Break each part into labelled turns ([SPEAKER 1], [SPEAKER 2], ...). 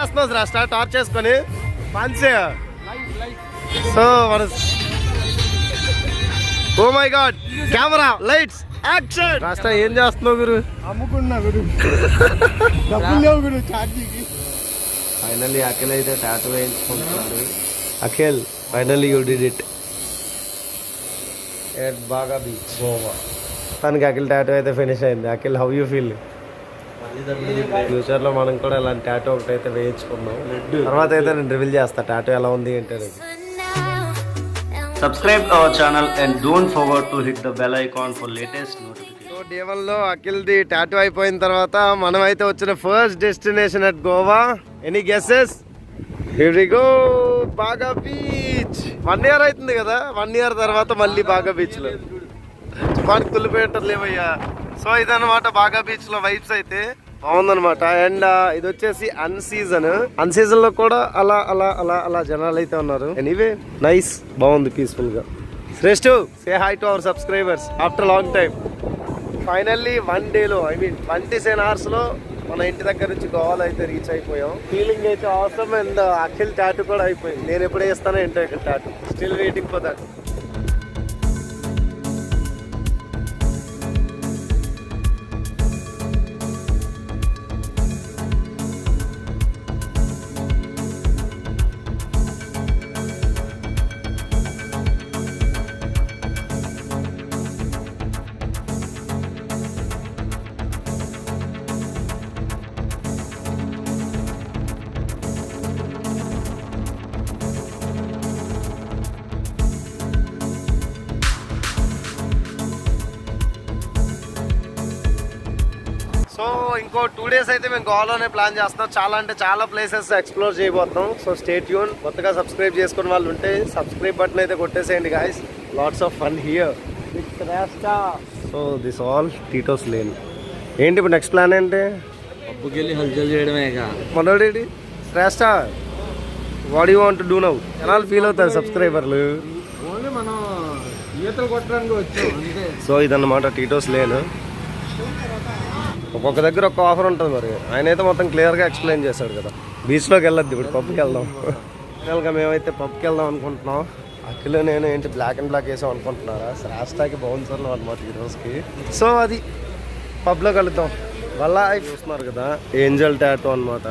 [SPEAKER 1] రాష్ట్ర టార్చ్ చేసుకొని. సో మన ఓ my god camera lights action రాష్ట్ర ఏం చేస్తున్నావు గురు?
[SPEAKER 2] అమ్ముకున్నా గురు. డబ్బులు గురు ఛార్జీకి.
[SPEAKER 1] ఫైనల్లీ అఖిల్ అయితే tattoo వేయించుకుంటున్నాడు. Akhil finally you did it at Baga beach Goa తనకి అఖిల్ టాటూ అయితే ఫినిష్ అయింది. అఖిల్ హౌ యూ ఫీల్ ఫ్యూచర్లో మనం కూడా ఇలాంటి టాటూ ఒకటి అయితే వేయించుకున్నాం తర్వాత అయితే నేను రివీల్ చేస్తా టాటూ ఎలా ఉంది ఏంటి అనేది.
[SPEAKER 3] Subscribe our channel and don't forget to hit the bell icon for latest notifications.
[SPEAKER 1] So day వన్లో అఖిల్ ది టాటూ అయిపోయిన తర్వాత మనం అయితే వచ్చిన first destination at Goa any guesses go Baga beach one year అవుతుంది కదా? వన్ ఇయర్ తర్వాత మళ్ళీ బాగా బీచ్లో. మనకు తుల్లిపోయేటట్లు లేవయ్యా. సో ఇదన్నమాట బాగా బీచ్లో వైబ్స్ అయితే. బాగుందనమాట అండ్ ఇది వచ్చేసి అన్ సీజన్. అన్ సీజన్లో కూడా అలా అలా అలా అలా జనాలు అయితే ఉన్నారు. ఎనీవే నైస్ బాగుంది పీస్ఫుల్గా Shreshta say hi to our subscribers after long time finally one డేలో ఐ మీన్ ట్వంటీ సెవెన్ అవర్స్లో మన ఇంటి దగ్గర నుంచి గోవాలో అయితే రీచ్ అయిపోయాం. ఫీలింగ్ అయితే అవసరం అండ్ అఖిల్ టాటూ కూడా అయిపోయింది. నేను ఎప్పుడు వేస్తానో ఏంటో ఇక్కడ tattoo still waiting for that ఇంకో టూ డేస్ అయితే మేము గోవాలోనే ప్లాన్ చేస్తున్నాం. చాలా అంటే చాలా ప్లేసెస్ ఎక్స్ప్లోర్ చేయబోతున్నాం. సో స్టేట్ యూన్ కొత్తగా సబ్స్క్రైబ్ చేసుకున్న వాళ్ళు ఉంటే సబ్స్క్రైబ్ బటన్ అయితే కొట్టేసేయండి guys lots of fun here so this all Tito's lane ఏంటి ఇప్పుడు నెక్స్ట్ ప్లాన్ ఏంటి?
[SPEAKER 2] పబ్బుకి వెళ్ళి హల్చల్ చేయడమేగా
[SPEAKER 1] మనోడేంటి Shreshta what you want do now ఎలా ఫీల్ అవుతారు సబ్స్క్రైబర్లు
[SPEAKER 2] ఓన్లీ మనం ఈతలు కొట్టడానికి వచ్చాం అంతే.
[SPEAKER 1] సో ఇదన్నమాట టీటోస్ లేన్ ఒక్కొక్క దగ్గర ఒక్క ఆఫర్ ఉంటుంది మరి. ఆయన అయితే మొత్తం క్లియర్గా ఎక్స్ప్లెయిన్ చేశాడు కదా. బీచ్లోకి వెళ్ళొద్దు ఇప్పుడు పబ్కి వెళ్దాం. ఫైనల్గా మేమైతే పబ్కి వెళ్దాం అనుకుంటున్నాం. అఖిల్ నేను ఏంటి బ్లాక్ అండ్ బ్లాక్ వేసాం అనుకుంటున్నారా? శ్రాష్టాకి బౌన్సర్లు అనమాట ఈ రోజుకి. సో అది పబ్లో కలుద్దాం వల్ల చూస్తున్నారు కదా. ఏంజల్ టాటో అనమాట.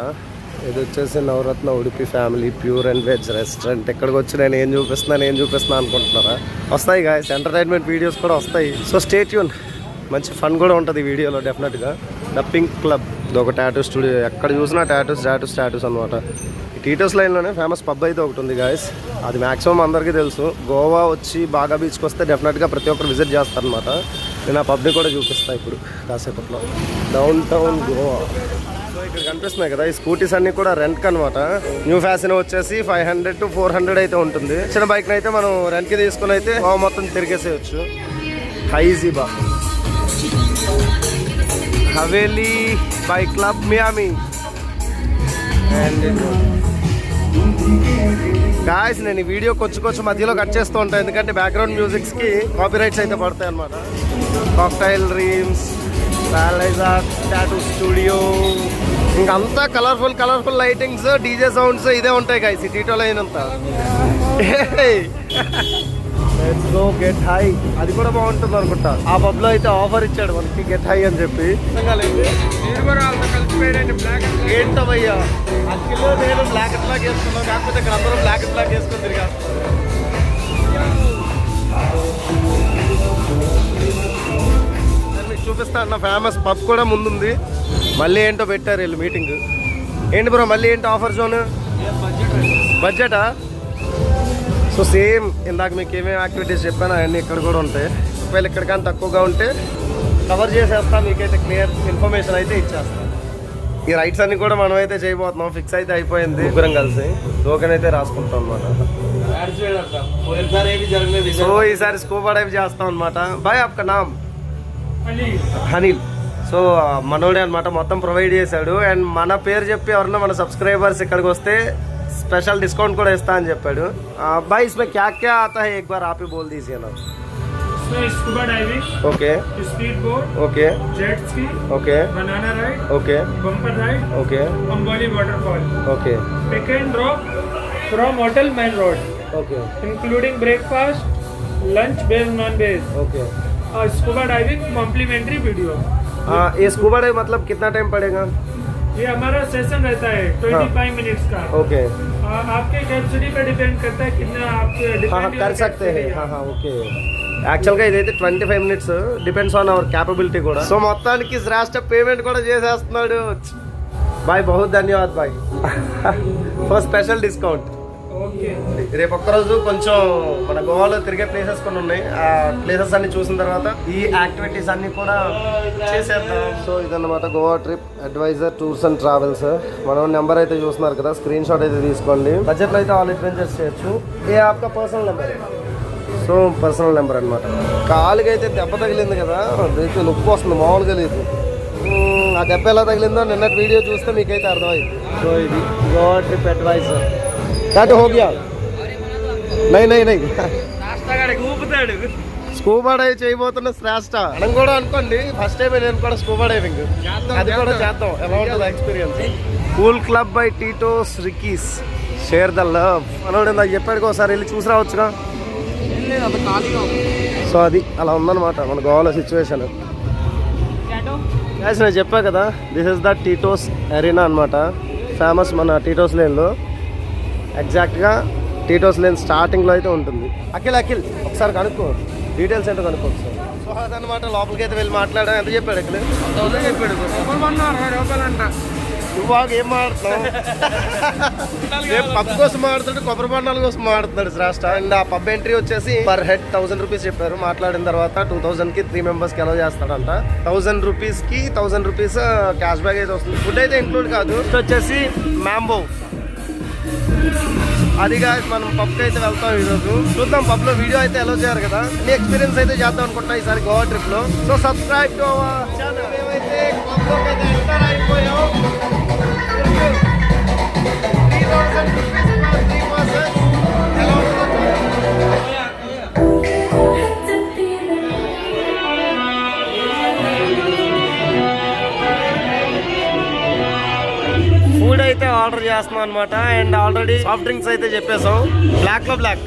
[SPEAKER 1] ఇది వచ్చేసి Navaratna Udupi family pure and veg restaurant ఎక్కడికి వచ్చి నేను ఏం చూపిస్తున్నాను ఏం చూపిస్తున్నాను అనుకుంటున్నారా? వస్తాయి గాయస్ ఎంటర్టైన్మెంట్ వీడియోస్ కూడా వస్తాయి. సో స్టేట్ యూన్ మంచి ఫన్ కూడా ఉంటుంది వీడియోలో డెఫినెట్గా డప్పింగ్ పింక్ క్లబ్ ఇది ఒక టాటూ స్టూడియో ఎక్కడ చూసినా టాటూస్ టాటూస్ టాటూస్ అనమాట ఈ టీటోస్ లైన్లోనే ఫేమస్ పబ్ అయితే ఒకటి ఉంది గాయస్ అది మ్యాక్సిమం అందరికీ తెలుసు. గోవా వచ్చి బాగా బీచ్కి వస్తే డెఫినెట్గా ప్రతి ఒక్కరు విజిట్ చేస్తారనమాట నేను ఆ పబ్ని కూడా చూపిస్తాను ఇప్పుడు కాసేపట్లో. డౌన్ టౌన్ గోవా సో ఇక్కడ కనిపిస్తున్నాయి కదా ఈ స్కూటీస్ అన్నీ కూడా రెంట్కి అనమాట న్యూ ఫ్యాషన్ వచ్చేసి five hundred to four hundred అయితే ఉంటుంది. చిన్న బైక్ అయితే మనం రెంట్కి తీసుకుని అయితే మొత్తం తిరిగేసేయచ్చు. హైజీ బా బై క్లబ్ మియామి అండ్ గాయస్ నేను ఈ వీడియో కొంచెం కొంచెం మధ్యలో కట్ చేస్తూ ఉంటాను ఎందుకంటే బ్యాక్గ్రౌండ్ మ్యూజిక్స్కి కాపీ రైట్స్ అయితే పడతాయి అనమాట కాక్టైల్ రీమ్స్ ప్యాలైజర్ టాటూ స్టూడియో ఇంకంతా colourful colourful lightings DJ sounds ఇదే ఉంటాయి గాయస్ ఈ టీటోలో అయినంత లెట్స్ గో గెట్ హై అది కూడా బాగుంటుంది అనుకుంటా. ఆ పబ్లో అయితే ఆఫర్ ఇచ్చాడు మనకి గెట్ హై అని చెప్పి. ఏంటవయ్యా? నేను బ్లాక్ అండ్ బ్లాక్ కాకపోతే ఇక్కడ అందరూ బ్లాక్ అండ్ బ్లాక్ వేసుకొని మీకు చూపిస్తా అన్న ఫేమస్ పబ్ కూడా ముందుంది. మళ్ళీ ఏంటో పెట్టారు వీళ్ళు మీటింగ్ ఏంటి బ్రో మళ్ళీ ఏంటి ఆఫర్ జోన్ బడ్జెటా సో సేమ్ ఇందాక మీకు ఏమేమి యాక్టివిటీస్ చెప్పాను అవన్నీ ఇక్కడ కూడా ఉంటాయి. ఒకవేళ ఇక్కడికన్నా తక్కువగా ఉంటే కవర్ చేసేస్తా మీకైతే క్లియర్ ఇన్ఫర్మేషన్ అయితే ఇచ్చేస్తాను ఈ రైట్స్ అన్ని కూడా మనం అయితే చేయబోతున్నాం ఫిక్స్ అయితే అయిపోయింది. ఇద్దరం కలిసి టోకెన్ అయితే రాసుకుంటాం అనమాట సో ఈసారి స్కూబా డైవ్ చేస్తాం అనమాట బాయ్ ఆప్క నామ్? హనీల్. సో మనోడే అనమాట మొత్తం ప్రొవైడ్ చేశాడు. అండ్ మన పేరు చెప్పి ఎవరన్నా మన సబ్స్క్రైబర్స్ ఇక్కడికి వస్తే స్పెషల్ డిస్కౌంట్ కూడా ఇస్తా అని చెప్పాడు బాయ్ ఇస్మే క్యా క్యా ఆతా హై ఎక్ బార్ ఆపి బోల్ దీజియే నా
[SPEAKER 4] इसमें scuba diving
[SPEAKER 1] okay
[SPEAKER 4] speed boat
[SPEAKER 1] okay
[SPEAKER 4] jet ski
[SPEAKER 1] okay
[SPEAKER 4] banana ride
[SPEAKER 1] okay
[SPEAKER 4] bumper ride
[SPEAKER 1] okay
[SPEAKER 4] Amboli waterfall
[SPEAKER 1] okay
[SPEAKER 4] pick and drop from hotel main road
[SPEAKER 1] okay
[SPEAKER 4] including breakfast lunch veg non veg
[SPEAKER 1] okay
[SPEAKER 4] और scuba diving complimentary video
[SPEAKER 1] हाँ ये scuba dive मतलब कितना time पड़ेगा
[SPEAKER 4] ये हमारा session रहता है 25 मिनट्स का
[SPEAKER 1] ओके
[SPEAKER 4] आ, आपके कैपेसिटी पे डिपेंड करता है कितना आप
[SPEAKER 1] हाँ हाँ कर सकते हैं हाँ हाँ ఓకే యాక్చువల్గా ఇదైతే twenty five minutes depends on our capability కూడా సో మొత్తానికి శ్రేష్ట పేమెంట్ కూడా చేసేస్తున్నాడు బాయ్ బహుత్ ధన్యవాద్ bye for special discount
[SPEAKER 4] okay
[SPEAKER 1] రేపు ఒక్కరోజు కొంచెం మన గోవాలో తిరిగే ప్లేసెస్ కొన్ని ఉన్నాయి. ఆ ప్లేసెస్ అన్ని చూసిన తర్వాత ఈ యాక్టివిటీస్ అన్ని కూడా చేసేద్దాం. సో ఇదన్నమాట Goa trip advisor tours and travels మనం నెంబర్ అయితే చూస్తున్నారు కదా స్క్రీన్ షాట్ అయితే తీసుకోండి. బడ్జెట్లో అయితే ఆల్ అడ్వెంచర్స్ చేయొచ్చు. ఏ ఆప్కా personal number so personal number అనమాట కాలుకి అయితే దెబ్బ తగిలింది కదా అయితే నొప్పి వస్తుంది మామూలుగా లేదు. ఆ దెబ్బ ఎలా తగిలిందో నిన్నటి వీడియో చూస్తే మీకైతే అర్థమైంది. సో ఇది గోవా ట్రిప్ అడ్వైజర్ హోగియా నై నై నై
[SPEAKER 4] ఊపుతాడు.
[SPEAKER 1] స్కూబా డైవ్ చేయబోతున్న శ్రేష్ట. మనం కూడా అనుకోండి ఫస్ట్ టైం నేను కూడా స్కూబా డైవింగ్. అది కూడా చేద్దాం. ఎలా ఉంటుంది experience cool club by Tito's రికీస్ share the love మనోడు నాకు చెప్పాడు ఒకసారి వెళ్ళి చూసి రావచ్చుగా. సో అది అలా ఉందన్నమాట మన గోవాలో సిచ్యువేషన్ నేను చెప్పా కదా this is the Tito's arena అనమాట ఫేమస్ మన టీటోస్ లేన్లో ఎగ్జాక్ట్గా టీటోస్ లేన్ స్టార్టింగ్లో అయితే ఉంటుంది. అఖిల్ అఖిల్ ఒకసారి కనుక్కో. డీటెయిల్స్ ఏంటో కనుక్కో ఒకసారి. సో అదనమాట లోపలికి అయితే వెళ్ళి మాట్లాడా ఎంత చెప్పాడు అఖిల్? చెప్పాడు. నువ్వు బాగా ఏం మాడుతున్నావు రేపు పబ్ కోసం మాడుతుంటే కొబ్బరి బండాల కోసం మాడుతున్నాడు శ్రేష్ట. అండ్ ఆ పబ్ ఎంట్రీ వచ్చేసి పర్ హెడ్ థౌసండ్ రూపీస్ చెప్పారు. మాట్లాడిన తర్వాత టూ థౌసండ్కి త్రీ మెంబర్స్కి ఎలా చేస్తాడంట. థౌసండ్ రూపీస్కి థౌసండ్ రూపీస్ క్యాష్ బ్యాక్ అయితే వస్తుంది. ఫుడ్ అయితే ఇంక్లూడ్ కాదు. వచ్చేసి మ్యాంబో అది కాదు మనం పబ్కి అయితే వెళ్తాం ఈరోజు. చూద్దాం పబ్లో వీడియో అయితే ఎలా చేయాలి కదా. నీ ఎక్స్పీరియన్స్ అయితే చేద్దాం అనుకుంటా ఈసారి గోవా ట్రిప్లో so subscribe to our channel మేమైతే అయిపోయాం. 3000 rupees ఆర్డర్ చేస్తున్నాం అనమాట అండ్ ఆల్రెడీ సాఫ్ట్ డ్రింక్స్ అయితే చెప్పేసాం బ్లాక్లో బ్లాక్.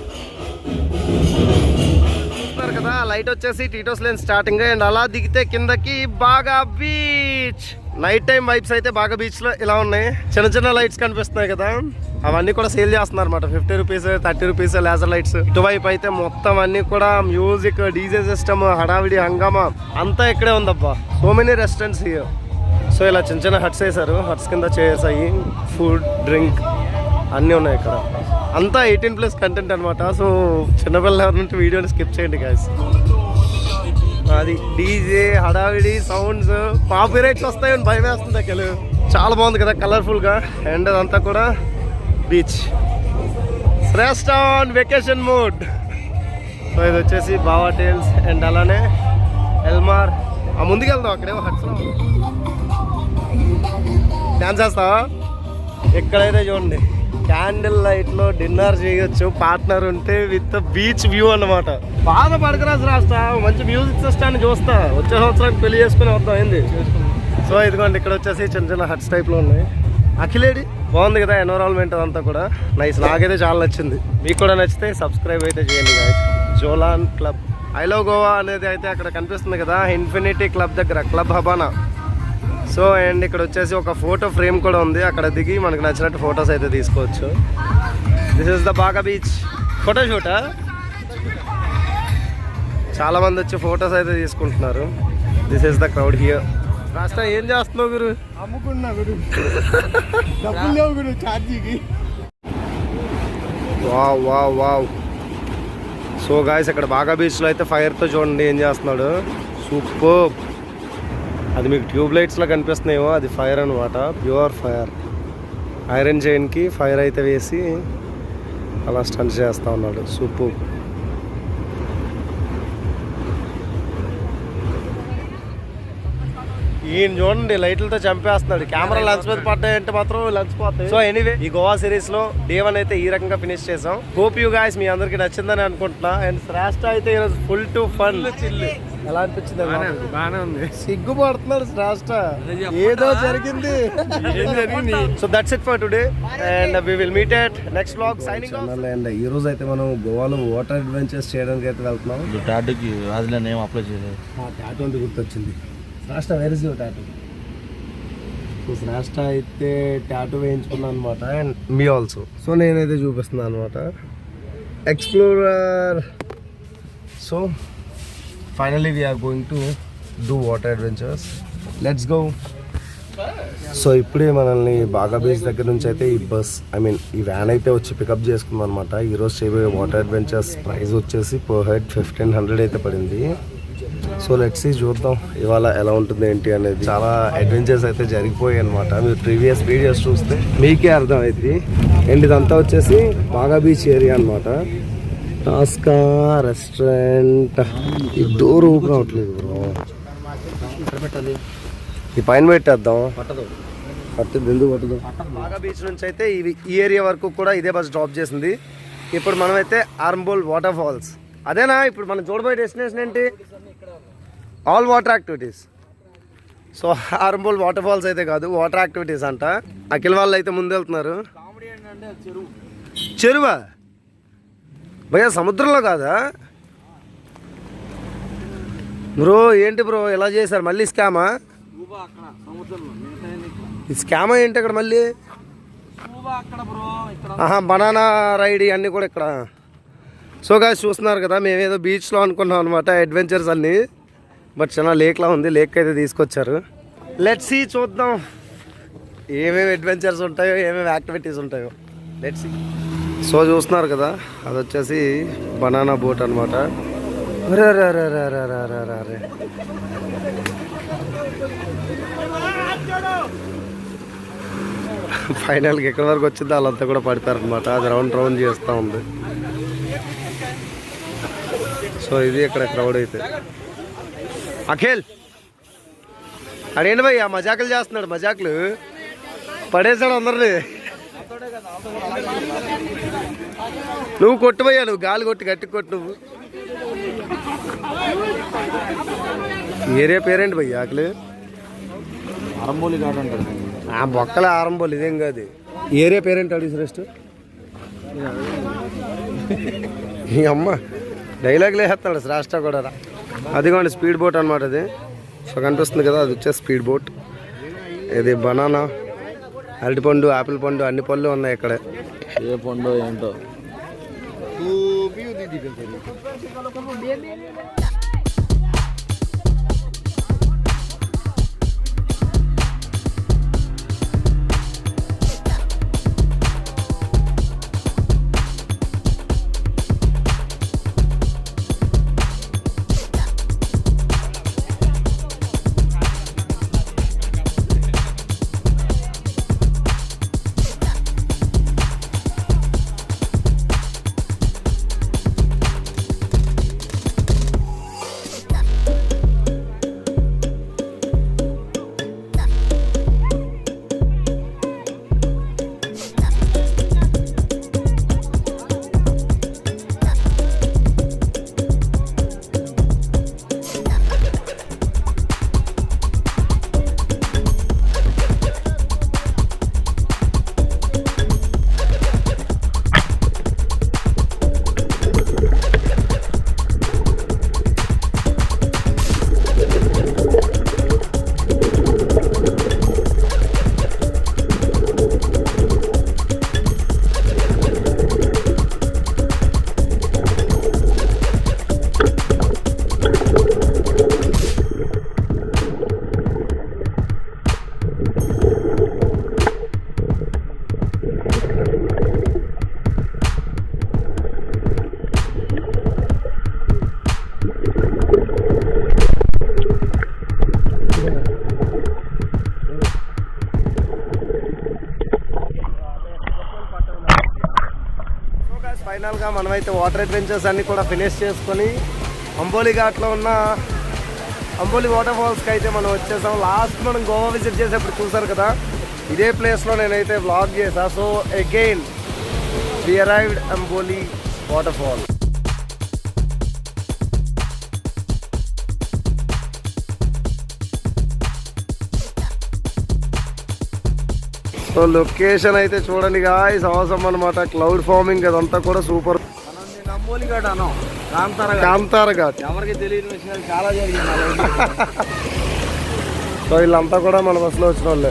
[SPEAKER 1] చూస్తున్నారు కదా లైట్ వచ్చేసి టీటోస్ లేన్ స్టార్టింగ్ అండ్ అలా దిగితే కిందకి బాగా బీచ్. నైట్ టైం వైబ్స్ అయితే బాగా బీచ్లో ఇలా ఉన్నాయి. చిన్న చిన్న లైట్స్ కనిపిస్తున్నాయి కదా. అవన్నీ కూడా సేల్ చేస్తున్నారు అనమాట fifty rupees thirty rupees laser lights ఇటువైపు అయితే మొత్తం అన్ని కూడా మ్యూజిక్ డీజే సిస్టమ్ హడావిడి హంగామా. అంతా ఇక్కడే ఉందబ్బా. So many restaurants here so ఇలా చిన్న చిన్న హట్స్ వేసారు హట్స్ కింద చేసాయి అయ్యి ఫుడ్ డ్రింక్ అన్నీ ఉన్నాయి ఇక్కడ. అంతా ఎయిటీన్ ప్లస్ కంటెంట్ అనమాట సో చిన్నపిల్లల నుండి వీడియోని స్కిప్ చేయండి గాయస్ అది డీజే హడావిడి సౌండ్స్ కాపీరైట్స్ వస్తాయని భయం వేస్తుంది అక్కలు చాలా బాగుంది కదా కలర్ఫుల్గా అండ్ అదంతా కూడా beach. Rest on vacation mood so ఇది వచ్చేసి బావా టేల్స్ అండ్ అలానే ఎల్మార్. ఆ ముందుకెళ్దాం అక్కడేమో హట్స్లో. డ్యాన్స్ వేస్తావా ఎక్కడైతే చూడండి క్యాండిల్ లైట్లో డిన్నర్ చేయొచ్చు పార్ట్నర్ ఉంటే విత్ బీచ్ వ్యూ అన్నమాట. బాధ పడకరాజు రాస్తా మంచి మ్యూజిక్ సిస్టాన్ని చూస్తా. వచ్చే సంవత్సరానికి పెళ్ళి చేసుకుని వద్దాం ఏంది? సో ఇదిగోండి ఇక్కడ వచ్చేసి చిన్న చిన్న హట్స్ టైప్లో ఉన్నాయి. అఖిలేడి బాగుంది కదా ఎన్విరాన్మెంట్ అంతా కూడా. నైస్ నాకైతే చాలా నచ్చింది. మీకు కూడా నచ్చితే సబ్స్క్రైబ్ అయితే చేయండి జోలాన్ క్లబ్ ఐలో గోవా అనేది అయితే అక్కడ కనిపిస్తుంది కదా ఇన్ఫినిటీ క్లబ్ దగ్గర క్లబ్ హబానా సో అండ్ ఇక్కడ వచ్చేసి ఒక ఫోటో ఫ్రేమ్ కూడా ఉంది. అక్కడ దిగి మనకు నచ్చినట్టు ఫొటోస్ అయితే తీసుకోవచ్చు. This is the Baga beach photo షూటా చాలా మంది వచ్చి ఫొటోస్ అయితే తీసుకుంటున్నారు. This is the crowd here రాష్ట్ర ఏం చేస్తున్నావు గురు?
[SPEAKER 2] అమ్ముకున్నా గురు. డబ్బులు గురు ఛార్జీకి.
[SPEAKER 1] Wow wow wow so guys ఇక్కడ బాగా బీచ్లో అయితే ఫైర్తో చూడండి ఏం చేస్తున్నాడు. సూపర్ అది మీకు ట్యూబ్ లైట్స్లో కనిపిస్తున్నాయేమో అది ఫైర్ అనమాట ప్యూర్ ఫైర్. ఐరన్ చైన్కి ఫైర్ అయితే వేసి అలా స్టంట్ చేస్తూ ఉన్నాడు. సూపర్ ఈ ఈయన చూడండి లైట్లతో చంపేస్తున్నాడు. కెమెరా లెన్స్ మీద పడ్డాయంటే మాత్రం లెన్స్ పోతాయి. సో ఎనీవే ఈ గోవా సిరీస్లో డే వన్ అయితే ఈ రకంగా ఫినిష్ చేసాం హోప్ యూ గాయస్ మీ అందరికి నచ్చిందని అనుకుంటున్నా. అండ్ శ్రేష్ఠ అయితే ఈరోజు ఫుల్ టు ఫన్. ఎలా అనిపించింది
[SPEAKER 2] బాగానే ఉంది
[SPEAKER 1] సిగ్గుపడుతున్నాడు శ్రేష్ఠ ఏదో జరిగింది. So that's it for today and we will meet at next blog signing and ఈ రోజు అయితే మనం గోవాలో వాటర్ అడ్వెంచర్స్ చేయడానికి అయితే వెళ్తున్నాం.
[SPEAKER 2] టాటూకి రాజులో నేమ్ అప్లై చేయలేదు.
[SPEAKER 1] టాటూ అంటే గుర్తొచ్చింది. Shreshta where is your tattoo? So Shreshta అయితే టాటూ వేయించుకున్నాను అనమాట అండ్ మీ ఆల్సో సో నేనైతే చూపిస్తున్నాను అనమాట explorer so finally we're going to do water adventures let's go so ఇప్పుడే మనల్ని బాగా బీచ్ దగ్గర నుంచి అయితే ఈ బస్ ఐ మీన్ ఈ వ్యాన్ అయితే వచ్చి పికప్ చేసుకుంది అనమాట ఈరోజు చేయబోయే వాటర్ అడ్వెంచర్స్ ప్రైస్ వచ్చేసి పర్ హెడ్ ఫిఫ్టీన్ హండ్రెడ్ అయితే పడింది. సో లెట్స్ చూద్దాం ఇవాళ ఎలా ఉంటుంది ఏంటి అనేది. చాలా అడ్వెంచర్స్ అయితే జరిగిపోయాయి అనమాట మీరు ప్రీవియస్ వీడియోస్ చూస్తే మీకే అర్థం అండ్ ఇదంతా వచ్చేసి బాగా బీచ్ ఏరియా అనమాట టాస్కా రెస్టారెంట్ ఈ డోర్ ఓపెన్ అవ్వట్లేదు ఈ పైన పెట్టేద్దాం. పట్టుద్ది ఎందుకు పట్టదు. బాగా బీచ్ నుంచి అయితే ఇవి ఈ ఏరియా వరకు కూడా ఇదే బస్ డ్రాప్ చేసింది. ఇప్పుడు మనం అయితే ఆర్ంబోల్ వాటర్ ఫాల్స్ అదేనా? ఇప్పుడు మనం చూడబోయే డెస్టినేషన్ ఏంటి? All water activities so Arambol water falls అయితే కాదు వాటర్ యాక్టివిటీస్ అంట. అఖిల్ వాళ్ళు అయితే ముందు వెళ్తున్నారు. చెరువా? భయ్యా సముద్రంలో కాదా? బ్రో ఏంటి బ్రో? ఎలా చేశారు? మళ్ళీ స్కామా? ఈ స్కామా ఏంటి అక్కడ మళ్ళీ? బనానా రైడ్ అన్నీ కూడా ఇక్కడ. సో గాయస్ చూస్తున్నారు కదా మేము ఏదో బీచ్లో అనుకున్నాం అనమాట అడ్వెంచర్స్ అన్నీ. బట్ చాలా లేక్లా ఉంది లేక్ అయితే తీసుకొచ్చారు. లెట్స్ సీ చూద్దాం. ఏమేమి అడ్వెంచర్స్ ఉంటాయో ఏమేమి యాక్టివిటీస్ ఉంటాయో. లెట్స్ సీ సో చూస్తున్నారు కదా అది వచ్చేసి బనానా బోట్ అనమాట ఫైనల్కి ఎక్కడి వరకు వచ్చిందో వాళ్ళంతా కూడా పడిపోయారనమాట అది రౌండ్ రౌండ్ చేస్తూ ఉంది. సో ఇది ఇక్కడ క్రౌడ్ అయితే. అఖిల్! అడేంటి భయ్ మజాకులు చేస్తున్నాడు మజాకులు. పడేశాడు అందరినీ. నువ్వు కొట్టు భయ్యా నువ్వు గాలి కొట్టి గట్టి కొట్టు నువ్వు. ఏరియా పేరేంటి భయ్య ఆకలి?
[SPEAKER 2] అంటారు.
[SPEAKER 1] ఆ బొక్కల ఆరంభాలు ఇదేం కాదు. ఏరియా పేరేంటి అడిగి శ్రేష్ఠ ఈ అమ్మ డైలాగ్లు వేస్తాడు శ్రేష్ఠ కూడా. అదిగోండి స్పీడ్ బోట్ అనమాట అది. సో కనిపిస్తుంది కదా అది వచ్చే స్పీడ్ బోట్ ఇది బనానా అరటిపండు ఆపిల్ పండు అన్ని పళ్ళు ఉన్నాయి ఇక్కడ.
[SPEAKER 2] ఏ పండు ఏంటో.
[SPEAKER 1] રૂપિયું દીધી પેલી వాటర్ అడ్వెంచర్స్ అన్ని కూడా ఫినిష్ చేసుకొని అంబోలి ఘాట్లో ఉన్న అంబోలి వాటర్ ఫాల్స్కి అయితే మనం వచ్చేసాం. లాస్ట్ మనం గోవా విజిట్ చేసేప్పుడు చూసారు కదా ఇదే ప్లేస్లో నేనైతే వ్లాగ్ చేశా. So again we arrived Amboli water fall so location అయితే చూడండి గాయస్ అవసరం అనమాట క్లౌడ్ ఫార్మింగ్ అదంతా కూడా సూపర్
[SPEAKER 2] నమ్మోలిగాడు అనం కాంతార
[SPEAKER 1] కాంతార ఘాట్
[SPEAKER 2] ఎవరికి తెలియని విషయాలు చాలా జరిగింది
[SPEAKER 1] సో వీళ్ళంతా కూడా మన బస్సులో వచ్చిన వాళ్ళే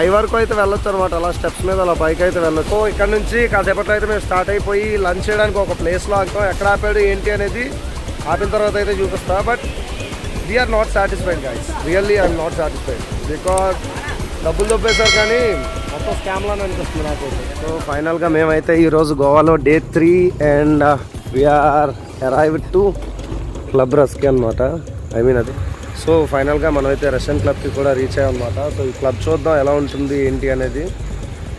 [SPEAKER 1] పై వరకు అయితే వెళ్ళొచ్చు అనమాట అలా స్టెప్స్ మీద అలా పైకి అయితే వెళ్ళొచ్చు. సో ఇక్కడ నుంచి కాసేపట్లో అయితే మేము స్టార్ట్ అయిపోయి లంచ్ చేయడానికి ఒక ప్లేస్లో ఆగుతాం. ఎక్కడ ఆపాడు ఏంటి అనేది ఆపిన తర్వాత అయితే చూపిస్తా. But we're not satisfied guys really I'm not satisfied because డబ్బులు దొబ్బేశారు కానీ మొత్తం స్కామ్లానే అనిపిస్తుంది నాకు సో ఫైనల్గా మేమైతే ఈరోజు గోవాలో day three and we're arrive to club రస్కి అనమాట ఐ మీన్ అది సో ఫైనల్గా మనమైతే రష్యన్ క్లబ్కి కూడా రీచ్ అయ్యామన్నమాట. సో ఈ క్లబ్ చూద్దాం ఎలా ఉంటుంది ఏంటి అనేది.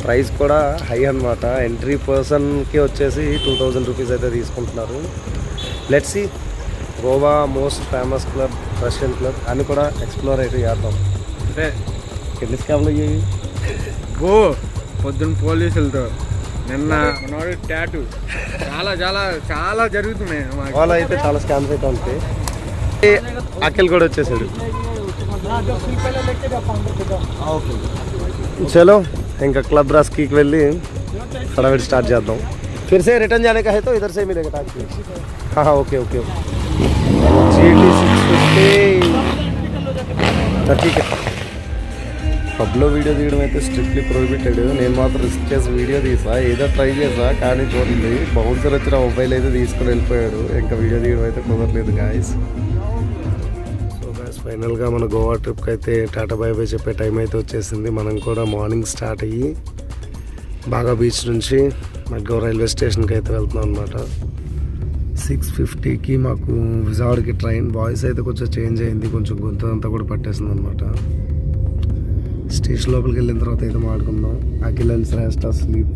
[SPEAKER 1] ప్రైస్ కూడా హై అనమాట ఎంట్రీ పర్సన్కి వచ్చేసి టూ థౌజండ్ రూపీస్ అయితే తీసుకుంటున్నారు. Let's Goa most famous club Russian club అని కూడా ఎక్స్ప్లోర్ అయితే చేద్దాం.
[SPEAKER 2] అంటే
[SPEAKER 1] ఎన్ని స్కామ్లు అయ్యాయి?
[SPEAKER 2] ఓ పొద్దున్న పోలీసులతో నిన్న మనోడు టాటూ. చాలా చాలా చాలా జరుగుతున్నాయి
[SPEAKER 1] గోవాలో అయితే చాలా స్కామ్స్ అయితే ఉంటాయి. అఖిల్ కూడా వచ్చేసాడు చలో ఇంకా క్లబ్ రస్కీకి వెళ్ళి ఫటాఫట్ స్టార్ట్ చేద్దాం फिर से रिटर्न जाने का है तो इधर से ही मिलेगा टैक्सी हाँ हाँ okay okay okay G T six fifty ठीक है పబ్లో వీడియో తీయడం అయితే స్ట్రిక్ట్లీ ప్రొహిబిటెడ్ నేను మాత్రం రిస్క్ చేసి వీడియో తీసా ఏదో ట్రై చేసా కానీ చూడండి బౌన్సర్ వచ్చిన మొబైల్ అయితే తీసుకుని వెళ్ళిపోయాడు ఇంకా వీడియో తీయడం అయితే కుదరలేదు గాయస్ సో గాయస్ ఫైనల్గా మన గోవా ట్రిప్కి అయితే టాటా బై బై చెప్పే టైం అయితే వచ్చేసింది. మనం కూడా మార్నింగ్ స్టార్ట్ అయ్యి బాగా బీచ్ నుంచి మగ్గో రైల్వే స్టేషన్కి అయితే వెళ్తున్నాం అనమాట సిక్స్ ఫిఫ్టీకి మాకు విజయవాడకి ట్రైన్ వాయిస్ అయితే కొంచెం చేంజ్ అయింది. కొంచెం గొంతు అంతా కూడా పట్టేసింది అనమాట స్టేషన్ లోపలికి వెళ్ళిన తర్వాత అయితే మాట్లాడుకుందాం. Akhil and Shreshta sleep